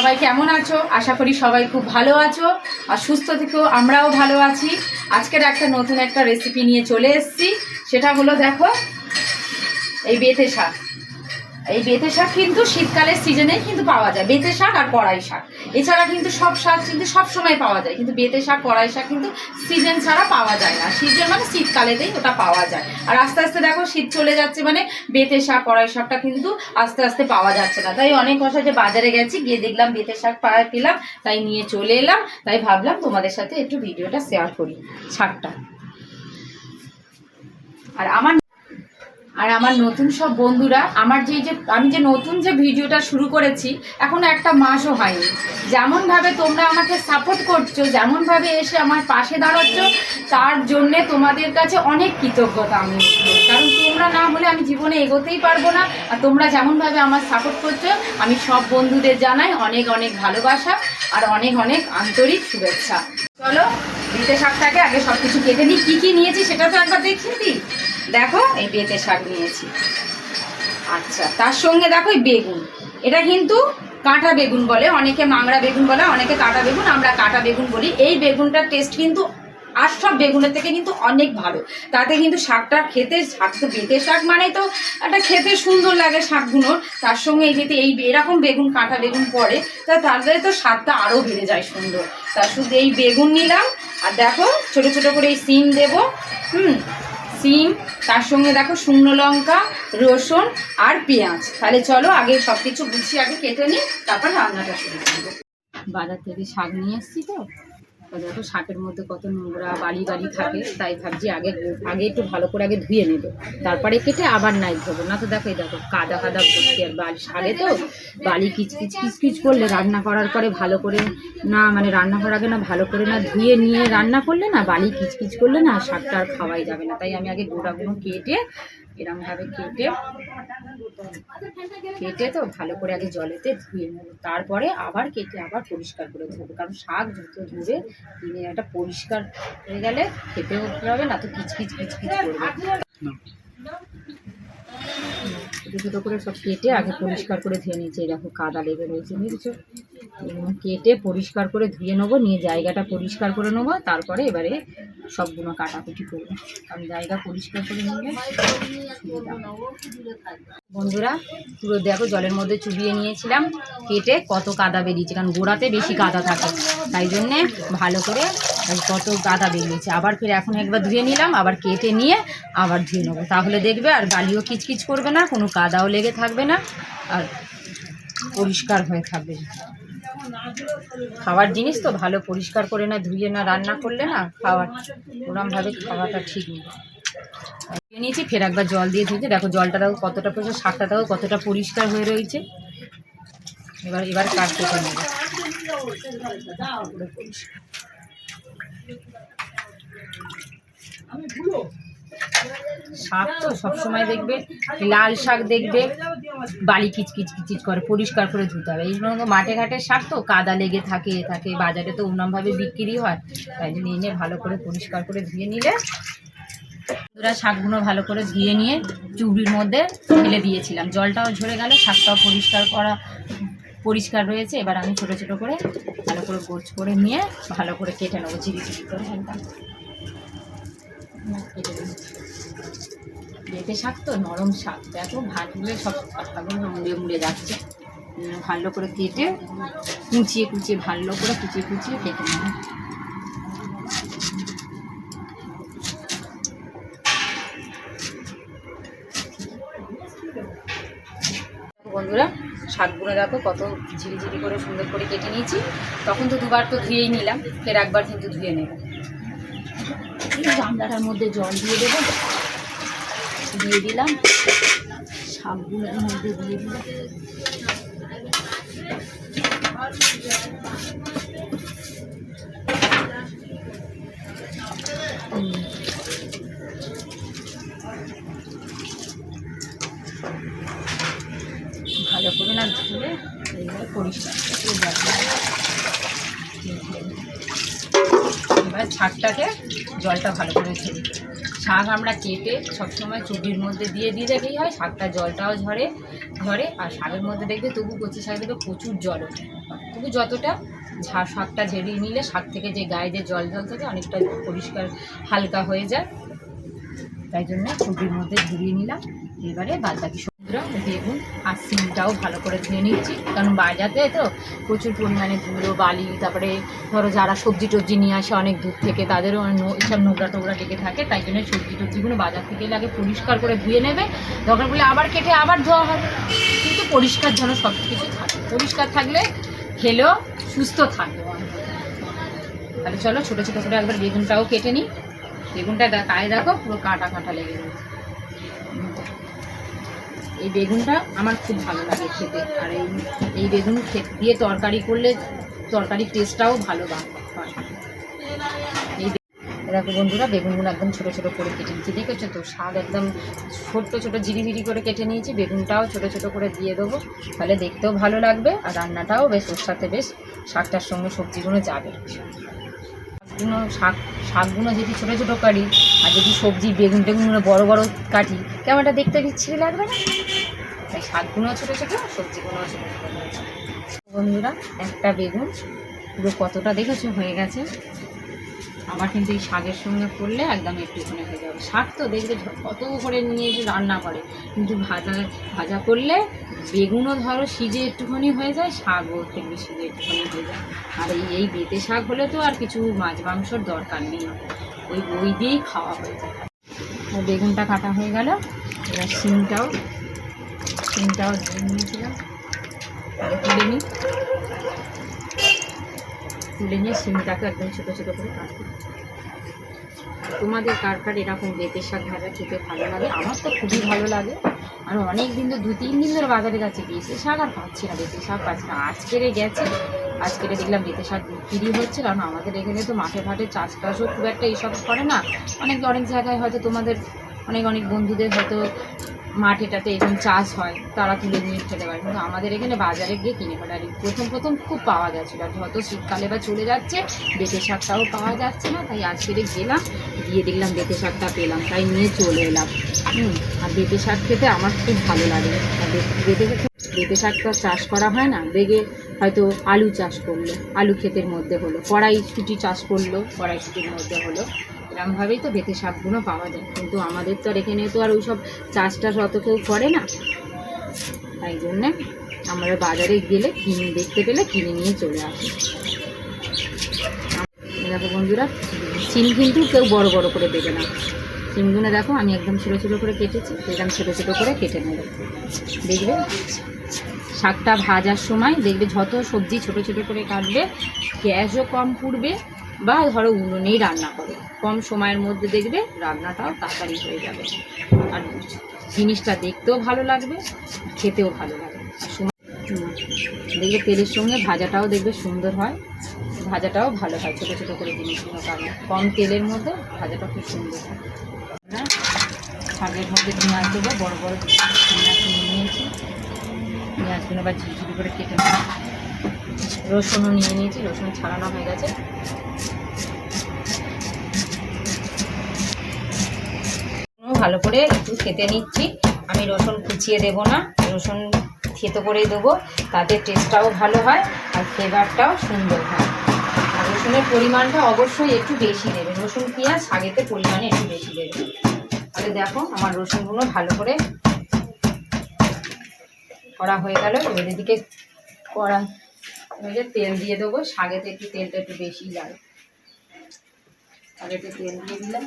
সবাই কেমন আছো? আশা করি সবাই খুব ভালো আছো আর সুস্থ থেকেও আমরাও ভালো আছি। আজকের একটা নতুন একটা রেসিপি নিয়ে চলে এসছি। সেটা হলো দেখো, এই বেতে শাক। এই বেতে শাক কিন্তু শীতকালের সিজনে কিন্তু পাওয়া যায়। বেতে শাক আর কড়াই শাক। এছাড়া কিন্তু সব শাক কিন্তু সব সময় পাওয়া যায়। কিন্তু বেতে শাক, কড়াই শাক কিন্তু সিজন ছাড়া পাওয়া যায় না। সিজন মানে শীতকালেতেই ওটা পাওয়া যায়। আর আস্তে আস্তে দেখো শীত চলে যাচ্ছে মানে বেতে শাক, কড়াই শাকটা কিন্তু আস্তে আস্তে পাওয়া যাচ্ছে না। তাই অনেক বছর যে বাজারে গেছি, গিয়ে দেখলাম বেতে শাক পাওয়া পেলাম, তাই নিয়ে চলে এলাম। তাই ভাবলাম তোমাদের সাথে একটু ভিডিওটা শেয়ার করি শাকটা। আর আমার আর আমার নতুন সব বন্ধুরা, আমার যে যে আমি যে নতুন যে ভিডিওটা শুরু করেছি, এখনও একটা মাসও হয়নি। যেমনভাবে তোমরা আমাকে সাপোর্ট করছ, যেমনভাবে এসে আমার পাশে দাঁড়াচ্ছ, তার জন্যে তোমাদের কাছে অনেক কৃতজ্ঞতা আমি। কারণ তোমরা না হলে আমি জীবনে এগোতেই পারব না, আর তোমরা যেমনভাবে আমার সাপোর্ট করছ, আমি সব বন্ধুদের জানাই অনেক অনেক ভালোবাসা আর অনেক অনেক আন্তরিক শুভেচ্ছা। চলো বিতে শাকটাকে আগে সব কিছু কেটে নিই। কী কী নিয়েছি সেটা তো একবার দেখিয়ে দিই। দেখো, এই বেতে শাক নিয়েছি। আচ্ছা তার সঙ্গে দেখো বেগুন। এটা কিন্তু কাঁটা বেগুন বলে, অনেকে মাংড়া বেগুন বলে, অনেকে কাঁটা বেগুন, আমরা কাঁটা বেগুন বলি। এই বেগুনটার টেস্ট কিন্তু, আর সব বেগুনের থেকে কিন্তু অনেক ভালো। তাতে কিন্তু শাকটা খেতে, শাক তো বেতে শাক মানে তো একটা খেতে সুন্দর লাগে শাকগুলোর। তার সঙ্গে এই যেতে এই এরকম বেগুন, কাঁটা বেগুন পড়ে, তা তাহলে তো স্বাদটা আরও বেড়ে যায় সুন্দর। তার শুধু এই বেগুন নিলাম, আর দেখো, ছোট ছোট করে এই সিম দেবো, হুম সিম, তার সঙ্গে দেখো শুকনো লঙ্কা, রসুন আর পেঁয়াজ। তাহলে চলো আগে সব কিছু গুছিয়ে আগে কেটে নিই, তারপর রান্নাটা শুরু করব। বাজার থেকে শাক নিয়ে এসেছি তো তো। দেখো শাকের মধ্যে কত নোংরা বালি বালি থাকে, তাই ভাবছি আগে আগে একটু ভালো করে আগে ধুয়ে নেব। তারপরে কেটে আবার নাই ধোবো। না তো দেখো এই দেখো কাদা কাদা ভর্তি আর বালি শাকে তো বালি কিচকিচ কিচকিচ করলে রান্না করার পরে ভালো করে না মানে রান্না করার আগে না ভালো করে না ধুয়ে নিয়ে রান্না করলে না বালি কিচকিচ করলে না শাকটা আর খাওয়াই যাবে না। তাই আমি আগে গোড়াগুলো কেটে এরমভাবে কেটে কেটে তো ভালো করে আগে জলেতে ধুয়ে নেব। তারপরে আবার কেটে আবার পরিষ্কার করে ধুবো। কারণ শাক যত ধুবে দিনে একটা পরিষ্কার হয়ে গেলে খেতে উঠতে হবে না তো কিচকিচ কিচকিচ করবে। ছোটো ছোটো করে সব কেটে আগে পরিষ্কার করে ধুয়ে নিয়েছি। দেখো কাদা লেগে রয়েছে এগুলো কেটে পরিষ্কার করে ধুয়ে নেব, নিয়ে জায়গাটা পরিষ্কার করে নেব, তারপরে এবারে সবগুলো কাটাকুটি করব। কারণ জায়গা পরিষ্কার করে নিলে বন্ধুরা, পুরো দেখো জলের মধ্যে চুবিয়ে নিয়েছিলাম, কেটে কত কাদা বেরিয়েছে, কারণ গোড়াতে বেশি কাদা থাকে। তাই জন্যে ভালো করে কত কাদা বেরিয়েছে। আবার ফের এখন একবার ধুয়ে নিলাম, আবার কেটে নিয়ে আবার ধুয়ে নেব। তাহলে দেখবে আর গালিও কিচকিচ করবে না, কোনো কাদাও লেগে থাকবে না, আর পরিষ্কার হয়ে থাকবে। খাওয়ার জিনিস তো ভালো, পরিষ্কার করে না, ধুয়ে না, রান্না করলে না খাওয়ার, ওরমভাবে খাওয়াটা ঠিক নেই। নিয়েছি, ফের একবার জল দিয়ে ধুয়েছি। দেখো জলটা দেখো কতটা পরিষ্কার, শাকটা দেখো কতটা পরিষ্কার হয়ে রয়েছে। এবার এবার কেটে নেব? পুরো পরিষ্কার। শাক তো সবসময় দেখবে, লাল শাক দেখবে, বালি কিচকিচ কিচকিচ করে, পরিষ্কার করে ধুতে হবে। এই জন্য মাঠে ঘাটে শাক তো কাদা লেগে থাকে থাকে, বাজারে তো অন্যভাবে বিক্রি হয়। তাই জন্য এনে ভালো করে পরিষ্কার করে ধুয়ে নিলে, বন্ধুরা শাকগুলো ভালো করে ধুয়ে নিয়ে চুবড়ির মধ্যে ফেলে দিয়েছিলাম। জলটাও ঝরে গেল, শাকটাও পরিষ্কার করা, পরিষ্কার রয়েছে। এবার আমি ছোটো ছোটো করে ভালো করে গোছ করে নিয়ে ভালো করে কেটে নেব ঝিরি ঝিরি করে একদম কেটে বেটে শাক তো, নরম শাক। দেখো ভাজলে সব পাতাগুলো মুড়ে মুড়ে যাচ্ছে। ভালো করে কেটে কুচিয়ে কুচিয়ে, ভালো করে কুচিয়ে কুচিয়ে কেটে নেব। বন্ধুরা, শাকগুলো দেখো, কত ঝিরিঝিরি করে সুন্দর করে কেটে নিয়েছি। তখন তো দুবার তো ধুয়েই নিলাম, ফের একবার কিন্তু ধুয়ে নেব। গামলাটার মধ্যে জল দিয়ে দেবো। দিয়ে দিলাম শাকগুলোর মধ্যে দিয়ে দিলাম। ভালো করে না ধুয়ে এইবার পরিষ্কার এবার ছাকটাকে জলটা ভালো করে ছেড়ে। শাক আমরা কেটে সবসময় চুবির মধ্যে দিয়ে দিয়ে দেখেই হয়, শাকটা জলটাও ঝরে ঝরে, আর শাকের মধ্যে দেখবে তবু কচি শাক দেখবে প্রচুর জল ওঠে। তবু যতটা ঝা শাকটা ঝেড়িয়ে নিলে শাক থেকে যে গায়ে যে জল জল থাকে অনেকটা পরিষ্কার হালকা হয়ে যায়। তাই জন্য চুবির মধ্যে ঝরিয়ে নিলাম। এবারে বাদ বাকি সমুদ্র বেগুন আর সিমটাও ভালো করে ধুয়ে নিচ্ছি। কারণ বাজাতে তো প্রচুর পরিমাণে ধুলো বালি, তারপরে ধরো যারা সবজি টবজি নিয়ে আসে অনেক দূর থেকে, তাদেরও সব নোংরা টোংরা লেগে থাকে। তাই জন্য সবজি টবজিগুলো বাজার থেকে এলে আগে পরিষ্কার করে ধুয়ে নেবে। দরকার পড়লে আবার কেটে আবার ধোয়া হবে। কিন্তু পরিষ্কার যেন সব কিছু থাকে। পরিষ্কার থাকলে খেলেও সুস্থ থাকবে তাহলে চলো ছোটো ছোটো করে একবার বেগুনটাও কেটে নিই। বেগুনটা গায়ে দেখো, পুরো কাঁটা কাঁটা লেগে গেছে এই বেগুনটা আমার খুব ভালো লাগে খেতে। আর এই এই বেগুন দিয়ে তরকারি করলে তরকারির টেস্টটাও ভালো বা- এই বন্ধুরা, বেগুনগুলো একদম ছোটো ছোটো করে কেটে নিচ্ছি দেখেছ তো? শাক একদম ছোট্ট ছোটো ঝিরি করে কেটে নিয়েছি। বেগুনটাও ছোটো ছোটো করে দিয়ে দেবো। তাহলে দেখতেও ভালো লাগবে আর রান্নাটাও বেশ ওর সাথে বেশ শাকটার সঙ্গে সবজিগুলো যাবে। শাকগুলো শাক শাকগুলো যদি ছোটো ছোটো কাটি আর যদি সবজি, বেগুন টেগুনগুলো বড়ো বড়ো কাটি কেমনটা দেখতে বিচ্ছিরি লাগবে না? তাই শাকগুলো ছোটো ছোটো সবজিগুলো ছোটো ছোটো বন্ধুরা, একটা বেগুন, পুরো কতটা দেখেছ? হয়ে গেছে। আমার কিন্তু এই শাকের সঙ্গে করলে একদম একটুখানি হয়ে যাবে। শাক তো দেখবে কত করে নিয়ে এসে রান্না করে। কিন্তু ভাজা ভাজা করলে বেগুনও ধরো সিজে একটুখানি হয়ে যায়, শাকও দেখবে সিজে একটুখানি হয়ে যায়। আর এই এই বেতে শাক হলে তো আর কিছু মাছ মাংসর দরকার নেই। ওই ওই দিয়েই খাওয়া হয়ে যায়। আর বেগুনটা কাটা হয়ে গেল। এবার সিমটাও দিয়ে নিয়েছিলাম। তুলে নিই তুলে নিয়ে সিমটাকে একদম ছোটো ছোটো করে কাটবো তোমাদের কার কার এরকম বেতের শাক ভাজা খেতে ভালো লাগে? আমার তো খুবই ভালো লাগে। আর অনেক দিন তো দু তিন দিন ধরে বাজারে যাচ্ছে, বেতের শাক আর পাচ্ছি না, বেতের শাক পাচ্ছি না। আজকেরে গেছে আজকেরে দেখলাম বেতের শাক বিক্রি হচ্ছে, কারণ আমাদের এখানে তো মাঠে ফাটে চাষ টাষও খুব একটা এইসব করে না। অনেক অনেক জায়গায় হয়তো তোমাদের, অনেক অনেক বন্ধুদের হয়তো মাঠেটাতে এরকম চাষ হয়, তারা তুলে নিয়ে খেতে পারে কিন্তু আমাদের এখানে বাজারে গিয়ে কিনে ফেলে। আর প্রথম প্রথম খুব পাওয়া যাচ্ছিল আর যত শীতকালে বা চলে যাচ্ছে বেতে শাকটাও পাওয়া যাচ্ছে না। তাই আজকে গেলাম, গিয়ে দেখলাম বেতে শাকটা পেলাম। তাই নিয়ে চলে এলাম। হুম, আর বেতে শাক খেতে আমার খুব ভালো লাগে। আর বে- বেতে শাক বেতে শাকটা চাষ করা হয় না, বেগে হয়তো আলু চাষ করল। আলু ক্ষেতের মধ্যে হলো, কড়াইশুটি চাষ করল, কড়াইশুটির মধ্যে হলো। এরমভাবেই তো বেতে শাকগুলো পাওয়া যায়। কিন্তু আমাদের তো আর এখানে তো আর ওইসব চাষ টাস অত কেউ করে না। তাই জন্যে আমরা বাজারে গেলে কিনে, দেখতে পেলে কিনে নিয়ে চলে আসি। দেখো বন্ধুরা, সিম কিন্তু কেউ বড় বড় করে দেবে না। সিমগুলো দেখো, আমি একদম ছোটো ছোটো করে কেটেছি একদম ছোটো ছোটো করে কেটে নেবে। দেখবে? শাকটা ভাজার সময় দেখবে যত সবজি ছোট ছোট করে কাটবে, গ্যাসও কম পুড়বে বা ধরো উনুনেই রান্না করে। কম সময়ের মধ্যে দেখবে রান্নাটাও তাড়াতাড়ি হয়ে যাবে। আর জিনিসটা দেখতেও ভালো লাগবে, খেতেও ভালো লাগবে। দেখবে তেলের সঙ্গে ভাজাটাও দেখবে সুন্দর হয়। ভাজাটাও ভালো হয়, ছোটো ছোটো করে জিনিসগুলো কাটলে কম তেলের মধ্যে ভাজাটা খুব সুন্দর হয়। শাকের মধ্যে পেঁয়াজ দেবো, বড়ো বড়ো পেঁয়াজ নিয়ে নিয়েছি। পেঁয়াজগুলো বা ঝিঝিরি করে কেটে নেব। রসুনও নিয়ে নিয়েছি, রসুন ছাড়ানো হয়ে গেছে। ভালো করে একটু খেতে নিচ্ছি। আমি রসুন কুচিয়ে দেব না, রসুন থেতো করেই দেবো, তাতে টেস্টটাও ভালো হয় আর ফ্লেভারটাও সুন্দর হয়। আর রসুনের পরিমাণটা অবশ্যই একটু বেশি দেবে। রসুন, পেঁয়াজ আগেতে পরিমাণে একটু বেশি দেবে। তাহলে দেখো, আমার রসুনগুলো ভালো করে করা হয়ে গেল। এবার এদিকে কড়া এবারে তেল দিয়ে দেবো, শাকেতে একটু তেলটা একটু বেশি লাগে। শাকেতে তেল দিয়ে দিলাম।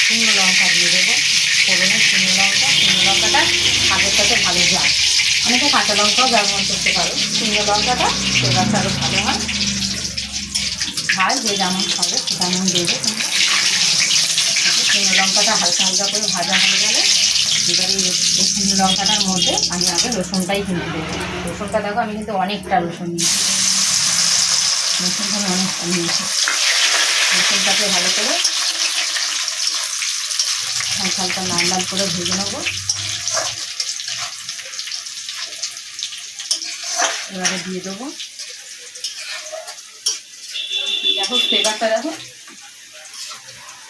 শুকনো লঙ্কা দিয়ে দেবো। ফোড়নে শুকনো লঙ্কা, শুকনো লঙ্কাটা শাকের সাথে ভালো যায়। অনেকে কাঁচা লঙ্কাও ব্যবহার করতে পারো। শুকনো লঙ্কাটা ফ্লেভারটা আরও ভালো হয়। ঝাল যে যেমন খাবে তেমন দেবে। শুকনো লঙ্কাটা হালকা হালকা করে ভাজা হয়ে গেলে এবারে এই লঙ্কাটার মধ্যে আমি আগে রসুনটাই কিন্তু দেবো। রসুনটা দেখো, আমি কিন্তু অনেকটা রসুন নিয়েছি। রসুনটা আমি অনেকটা নিয়েছি। রসুনটাকে ভালো করে হালকা হালকা লাল লাল করে ভেজে নেব। এবারে দিয়ে দেবো। কালারটা দেখো।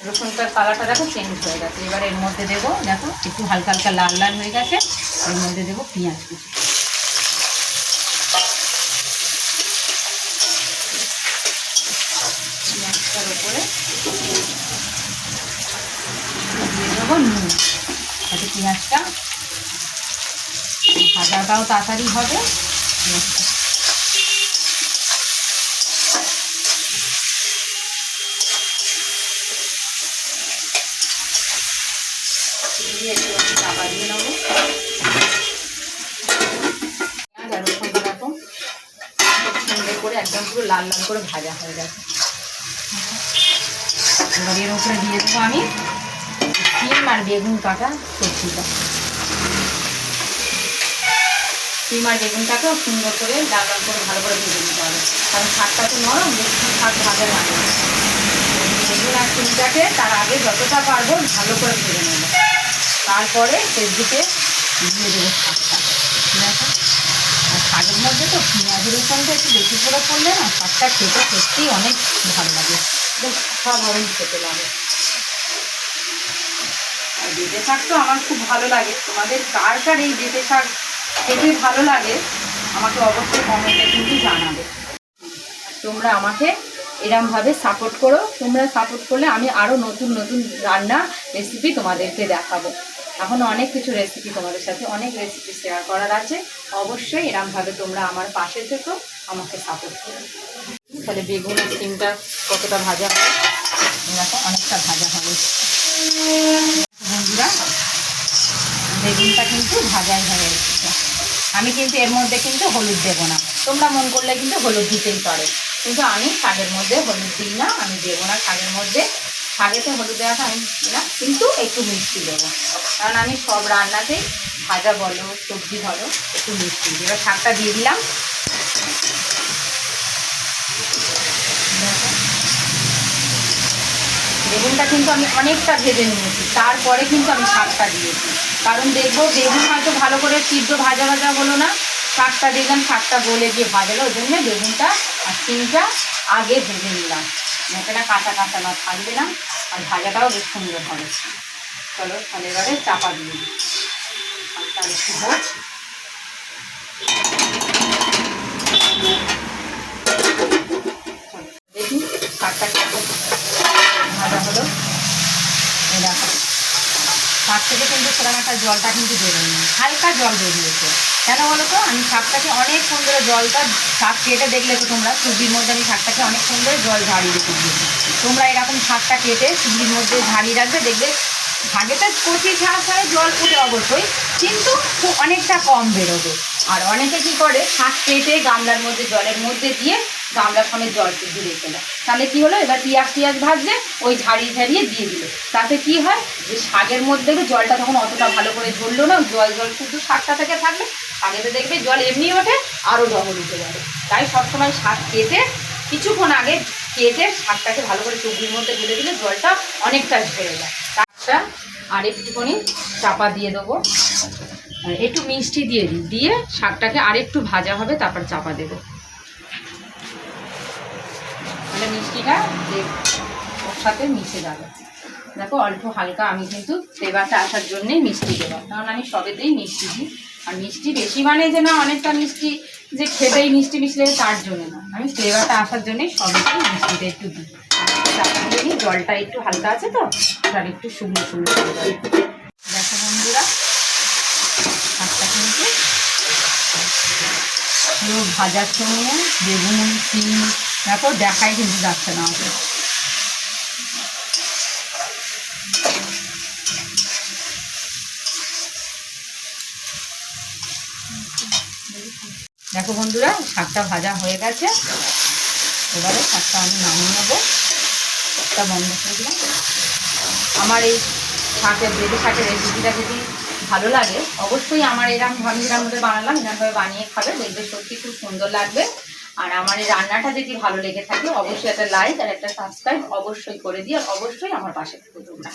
রসুনটার কালারটা দেখো চেঞ্জ হয়ে গেছে। এবার এর মধ্যে দেবো, দেখো, একটু হালকা হালকা লাল লাল হয়ে গেছে। এর মধ্যে দেবো পেঁয়াজ কুচি। উপরে দিয়ে দেবো নুন। পেঁয়াজটা ভাজাটাও তাড়াতাড়ি হবে পেঁয়াজটা দিয়ে একটু আমি চাপা দিয়ে নেব পেঁয়াজ আর রসুনটা দেখো খুব সুন্দর করে একদম পুরো লাল লাল করে ভাজা হয়ে গেছে। এবার এর উপরে দিয়ে দেবো আমি সিম আর বেগুন কাটা সবজিটা। সিম আর বেগুনটাকেও সুন্দর করে লাল লাল করে ভালো করে ভেজে নিতে হবে। কারণ শাকটা তো নরম শাক ভাজা লাগে বেগুন আর সিমটাকে তার আগে যতটা পারব ভালো করে ভেজে নেব। তারপরে শেষ দিকে দিয়ে দেবো শাকটা ঠিক আছে আর শাকের মধ্যে তো পেঁয়াজ রসুনটা একটু বেশি করে পড়লে না শাকটা খেতে সত্যিই অনেক ভালো লাগে। বেশ সাধারণ খেতে লাগে। আর বেটে শাক তো আমার খুব ভালো লাগে। তোমাদের কার কার এই বেটে শাক খেতে ভালো লাগে, আমাকে অবশ্যই কমেন্টে কিন্তু জানাবে। তোমরা আমাকে এরমভাবে সাপোর্ট করো। তোমরা সাপোর্ট করলে আমি আরও নতুন নতুন রান্না রেসিপি তোমাদেরকে দেখাবো। এখনও অনেক কিছু রেসিপি তোমাদের সাথে, অনেক রেসিপি শেয়ার করার আছে। অবশ্যই এরমভাবে তোমরা আমার পাশে থেকো। আমাকে সাপোর্ট করো তাহলে বেগুন সিমটা কতটা ভাজা হবে? দেখো, অনেকটা ভাজা হবে। বন্ধুরা, বেগুনটা কিন্তু ভাজাই হয়ে এসেছে আমি কিন্তু এর মধ্যে কিন্তু হলুদ দেবো না। তোমরা মন করলে কিন্তু হলুদ দিতেই পারো। কিন্তু আমি শাকের মধ্যে হলুদ দিই না, আমি দেবো না শাকের মধ্যে। শাকেতে হলুদ দেওয়াটা আমি না, কিন্তু একটু মিষ্টি দেবো। কারণ আমি সব রান্নাতেই ভাজা বলো, সবজি বলো, একটু মিষ্টি। এবার শাকটা দিয়ে দিলাম দেখো। বেগুনটা কিন্তু আমি অনেকটা ভেজে নিয়েছি। তারপরে কিন্তু আমি শাকটা দিয়েছি। কারণ দেখব বেগুন হয়তো ভালো করে সিদ্ধ ভাজা ভাজা হলো না। শাকটা দেখলাম শাকটা গলে গিয়ে ভাজালো ওই জন্য বেগুনটা আর সিমটা আগে ভেজে নিলাম। মেটাটা কাঁচা কাঁচা না থাকবে না, আর ভাজাটাও বেশ সুন্দর হবে। চলো, তাহলে এবারে চাপা দিয়ে দিই। একটু হোক দেখি, শাকটা হলো। এই শাক থেকে কিন্তু সেরকম একটা জলটা কিন্তু বেরোয়নি। হালকা জল বেরিয়েছে। কেন বলো তো? আমি শাকটাকে অনেকক্ষণ ধরে জলটা শাক কেটে দেখলে তো তোমরা সুবির মধ্যে আমি শাকটাকে অনেকক্ষণ ধরে জল ঝাড়িয়ে রেখে দিয়েছি তোমরা এরকম শাকটা কেটে সুবির মধ্যে ঝাড়িয়ে রাখবে, দেখবে ভাগেতে কচি শাক হয় জল উঠে অবশ্যই, কিন্তু অনেকটা কম বেরোবে। আর অনেকে কি করে, শাক কেটে গামলার মধ্যে, জলের মধ্যে দিয়ে গামলার সমেত জল দিয়ে দেয় তাহলে কি হলো? এবার পিঁয়াজ টিয়াজ ভাজছে ওই ঝাড়িয়ে ঝাড়িয়ে দিয়ে দিল। তাতে কি হয়? যে শাকের মধ্যে জলটা তখন অতটা ভালো করে ধরলো না, জল জল শুধু শাকটা থেকে থাকলে। শাকেতে দেখবে জল এমনি ওঠে আরও ডবল উঠে যাবে। তাই সবসময় শাক কেটে, কিছুক্ষণ আগে কেটে শাকটাকে ভালো করে চুবড়ির মধ্যে ঢেলে দিলে জলটা অনেকটা ঝরে যায়। শাকটা আর একটুখানি চাপা দিয়ে দেবো। একটু মিষ্টি দিয়ে দিই। দিয়ে শাকটাকে আর একটু ভাজা হবে, তারপর চাপা দেবো। তাহলে মিষ্টিটা ওর সাথে মিশে যাবে। দেখো, অল্প হালকা আমি কিন্তু ফ্লেভারটা আসার জন্যেই মিষ্টি দেবো। কারণ আমি সবেতেই মিষ্টি দিই। আর মিষ্টি বেশি মানে যে না, অনেকটা মিষ্টি যে খেতেই মিষ্টি মিশলে তার জন্য না। আমি ফ্লেভারটা আসার জন্যই সবেতেই মিষ্টিটা একটু দিই। দিয়ে জলটা একটু হালকা আছে তো? আর একটু শুকনো শুকনো। দেখো বন্ধুরা কিন্তু ভাজার সময় বেগুন সিম দেখো দেখাই কিন্তু যাচ্ছে না আমাকে। দেখো বন্ধুরা, শাকটা ভাজা হয়ে গেছে। এবারে শাকটা আমি নামিয়ে নেব। শাকটা বন্ধ করে দিলাম। আমার এই শাকের বেলে শাকের রেসিপিটা যদি ভালো লাগে, অবশ্যই আমার এরকম যেটার মধ্যে বানালাম। এরকমভাবে বানিয়ে খাবে। দেখবে সত্যি খুব সুন্দর লাগবে। আর আমার এই রান্নাটা যদি ভালো লেগে থাকে, অবশ্যই একটা লাইক আর একটা সাবস্ক্রাইব অবশ্যই করে দিই আর অবশ্যই আমার পাশে থেকে তোমরা।